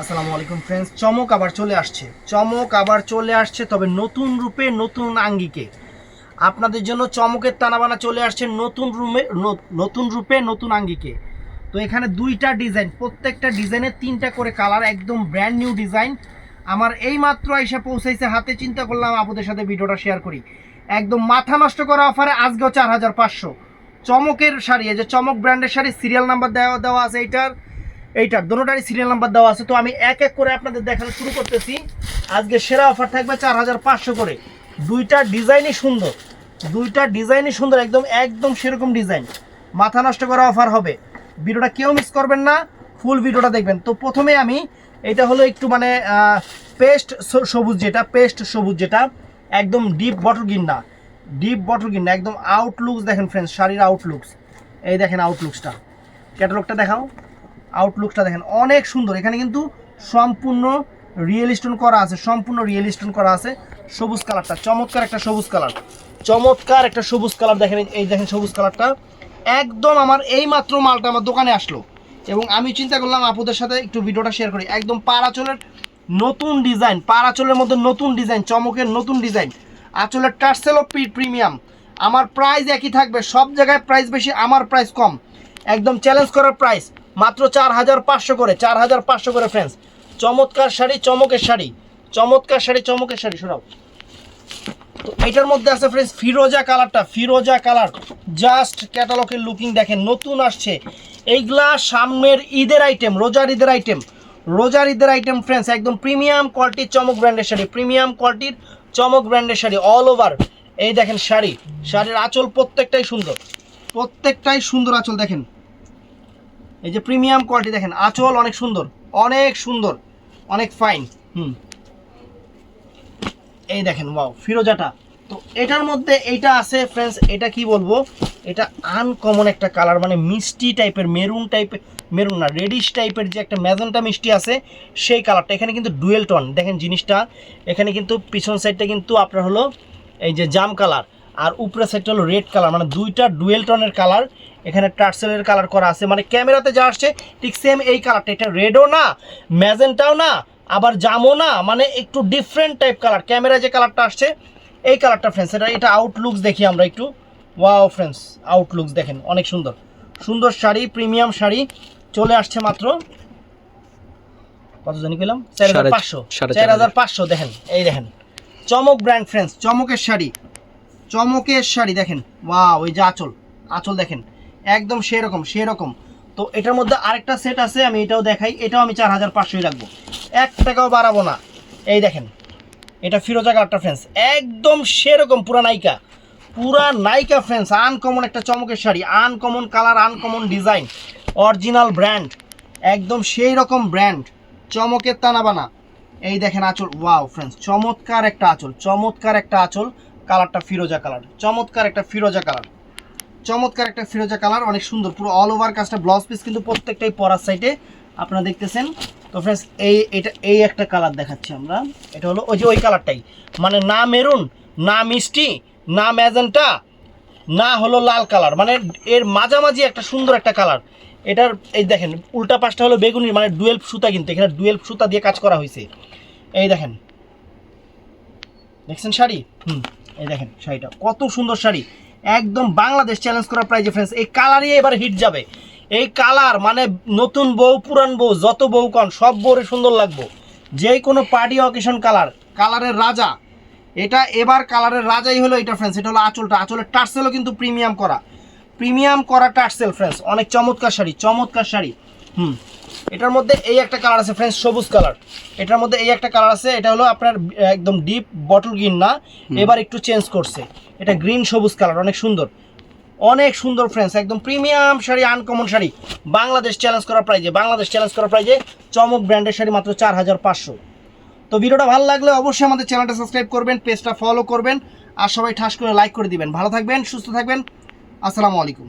আসসালামু আলাইকুম ফ্রেন্ডস চমক আবার চলে আসছে। চমক আবার চলে আসছে, তবে নতুন রূপে নতুন আঙ্গিকে। আপনাদের জন্য চমকের টানাবানা চলে আসছে নতুন রুমে নতুন রূপে নতুন আঙ্গিকে। তো এখানে দুইটা ডিজাইন, প্রত্যেকটা ডিজাইনের তিনটা করে কালার, একদম ব্র্যান্ড নিউ ডিজাইন আমার এই মাত্র এসে পৌঁছাইছে, হাতে চিন্তা করলাম আপনাদের সাথে ভিডিওটা শেয়ার করি। একদম মাথা নষ্ট করা অফারে আজকেও চার হাজার পাঁচশো। চমকের শাড়ি, এই যে চমক ব্র্যান্ডের শাড়ি সিরিয়াল নাম্বার দেওয়া দেওয়া আছে এইটার। এইটার দুটোটারই সিরিয়াল নাম্বার দেওয়া আছে। তো আমি এক এক করে আপনাদের দেখানো শুরু করতেছি। আজকে সেরা অফার থাকবে চার হাজার পাঁচশো করে। দুইটা ডিজাইনই সুন্দর। দুইটা ডিজাইনই সুন্দর, একদম একদম সেরকম ডিজাইন মাথা নষ্ট করা অফার হবে। ভিডিওটা কেউ মিস করবেন না। ফুল ভিডিওটা দেখবেন। তো প্রথমে আমি, এটা হলো একটু মানে পেস্ট সবুজ যেটা পেস্ট সবুজ যেটা, একদম ডিপ বটল গিন্না। ডিপ বটল গিন্না, একদম আউটলুকস দেখেন ফ্রেন্ডস শাড়ির আউটলুকস এই দেখেন আউটলুকসটা ক্যাটালগটা দেখাও। আউটলুকটা দেখেন, অনেক সুন্দর। এখানে কিন্তু সম্পূর্ণ রিয়েল স্টোন করা আছে, সম্পূর্ণ রিয়েল স্টোন করা আছে সবুজ কালারটা। চমৎকার একটা সবুজ কালার। চমৎকার একটা সবুজ কালার দেখেন, এই- দেখেন সবুজ কালারটা। একদম আমার এই মাত্র মালটা আমার দোকানে আসলো। এবং আমি চিন্তা করলাম, আপুদের সাথে একটু ভিডিওটা শেয়ার করি। একদম পারাচলের নতুন ডিজাইন পারাচলের মধ্যে নতুন ডিজাইন চমকের নতুন ডিজাইন আঁচলের টার্সেল অফ প্রিমিয়াম আমার প্রাইস একই থাকবে, সব জায়গায় প্রাইস বেশি, আমার প্রাইস কম। একদম চ্যালেঞ্জ করার প্রাইস মাত্র চার হাজার পাঁচশো করে, চার হাজার পাঁচশো করে ফ্রেন্ডস চমৎকার শাড়ি, চমকের শাড়ি। চমৎকার শাড়ি, চমকের শাড়ি, শোনাও। তো এটার মধ্যে আছে ফ্রেন্ডস ফিরোজা কালারটা, ফিরোজা কালার। জাস্ট ক্যাটালগের লুকিং দেখেন, নতুন আসছে। এইগুলা সামনের ঈদের আইটেম রোজার ঈদের আইটেম রোজার ঈদের আইটেম ফ্রেন্ডস একদম প্রিমিয়াম কোয়ালিটির চমক ব্র্যান্ডের শাড়ি প্রিমিয়াম কোয়ালিটির চমক ব্র্যান্ডের শাড়ি অল ওভার এই দেখেন শাড়ি, শাড়ির আঁচল প্রত্যেকটাই সুন্দর। প্রত্যেকটাই সুন্দর আঁচল দেখেন। এই যে প্রিমিয়াম কোয়ালিটি দেখেন, আঁচল অনেক সুন্দর অনেক সুন্দর, অনেক ফাইন হুম। এই দেখেন ওয়াও ফিরোজাটা। তো এটার মধ্যে এইটা আছে ফ্রেন্ডস এটা কি বলব? এটা আনকমন একটা কালার মানে মিষ্টি টাইপের মেরুন টাইপের মেরুন না রেডিশ টাইপের যে একটা ম্যাজেন্টা মিষ্টি আছে, সেই কালারটা এখানে কিন্তু ডুয়েল টন দেখেন জিনিসটা। এখানে কিন্তু পিছন সাইডটা কিন্তু আপনার হলো এই যে জাম কালার আর উপরের সাইডটা হলো রেড কালার মানে দুইটা ডুয়েল টনের কালার এখানে টার্সেলের কালার করা আছে। মানে ক্যামেরাতে যা আসছে ঠিক সেম এই কালারটা এটা রেডও না ম্যাজেন্টাও না আবার জামও না মানে একটু ডিফারেন্ট টাইপ কালার ক্যামেরা যে কালারটা আসছে এই কালারটা ফ্রেন্ডস এটা এটা আউটলুকস দেখি আমরা একটু। ওয়াও ফ্রেন্ডস আউটলুকস দেখেন অনেক সুন্দর। সুন্দর শাড়ি প্রিমিয়াম শাড়ি চলে আসছে মাত্র। কত জানি পেলাম চার হাজার পাঁচশো। চার চার হাজার পাঁচশো দেখেন এই দেখেন। চমক ব্র্যান্ড ফ্রেন্ডস চমকের শাড়ি। চমকের শাড়ি দেখেন ওয়া ওই যে আঁচল। আঁচল দেখেন। একদম সেরকম সেরকম। তো এটার মধ্যে আরেকটা সেট আছে, আমি এটাও দেখাই। এটাও আমি চার হাজার পাঁচশোই রাখব। এক টাকাও বাড়াবো না। এই দেখেন, এটা ফিরোজা কালারটা ফ্রেন্ডস একদম সেরকম, পুরা নায়িকা। পুরা নায়িকা ফ্রেন্ডস আনকমন একটা চমকের sari uncommon colour uncommon design original brand একদম সেই রকম ব্র্যান্ড চমকের তানাবানা। এই দেখেন আঁচল ওয়াও ফ্রেন্ডস চমৎকার একটা আঁচল, চমৎকার একটা আঁচল কালারটা ফিরোজা কালার চমৎকার একটা ফিরোজা কালার চমৎকার একটা ফিরোজা কালার, অনেক সুন্দর, পুরো অল ওভার কাজটা ব্লাউজ পিস কিন্তু প্রত্যেকটাই পরার সাইডে আপনারা দেখতেছেন। তো ফ্রেন্ডস এই, এটা, এই একটা কালার দেখাচ্ছি আমরা। এটা হলো ওই যে ওই কালারটাই। মানে না মেরুন না মিষ্টি, না ম্যাজেন্টা না হলো লাল কালার। মানে এর মাঝামাঝি একটা সুন্দর একটা কালার। এটার, এই দেখেন, উল্টা পাশটা হলো বেগুনি মানে ডুয়েল সুতা কিন্তু, এখানে ডুয়েল সুতা দিয়ে কাজ করা হয়েছে। এই দেখেন। দেখছেন শাড়ি? হুম, এই দেখেন শাড়িটা। কত সুন্দর শাড়ি। একদম বাংলাদেশ চ্যালেঞ্জ করা প্রাইজে ফ্রেন্ডস এই কালারই এবার হিট যাবে। এই কালার মানে নতুন বউ, পুরান বউ, যত বউ কন, সব বউরে সুন্দর লাগবো। যে কোনো পার্টি অকেশন কালার কালারের রাজা। এটা এবার কালারের রাজাই হলো এটা ফ্রেন্ডস এটা হলো আঁচলটা। আঁচলের টার্সেলও কিন্তু প্রিমিয়াম করা। প্রিমিয়াম করা টার্সেল ফ্রেন্ডস অনেক চমৎকার শাড়ি চমৎকার শাড়ি। হুম। এটার মধ্যে এই একটা কালার আছে ফ্রেন্ডস সবুজ কালার। এটার মধ্যে এই একটা কালার আছে এটা হলো আপনার একদম ডিপ বটল গ্রিন না এবার একটু চেঞ্জ করছে। এটা গ্রিন সবুজ কালার অনেক সুন্দর। অনেক সুন্দর ফ্রেন্ডস একদম premium sari uncommon sari. Bangladesh challenge করা প্রাইজে বাংলাদেশ চ্যালেঞ্জ করা প্রাইজে চমক ব্র্যান্ডের শাড়ি মাত্র চার হাজার পাঁচশো। তো ভিডিওটা ভালো লাগলে অবশ্যই আমাদের চ্যানেলটা সাবস্ক্রাইব করবেন পেজটা ফলো করবেন আর সবাই ঠাস করে লাইক করে দিবেন। ভালো থাকবেন সুস্থ থাকবেন। আসসালামু আলাইকুম।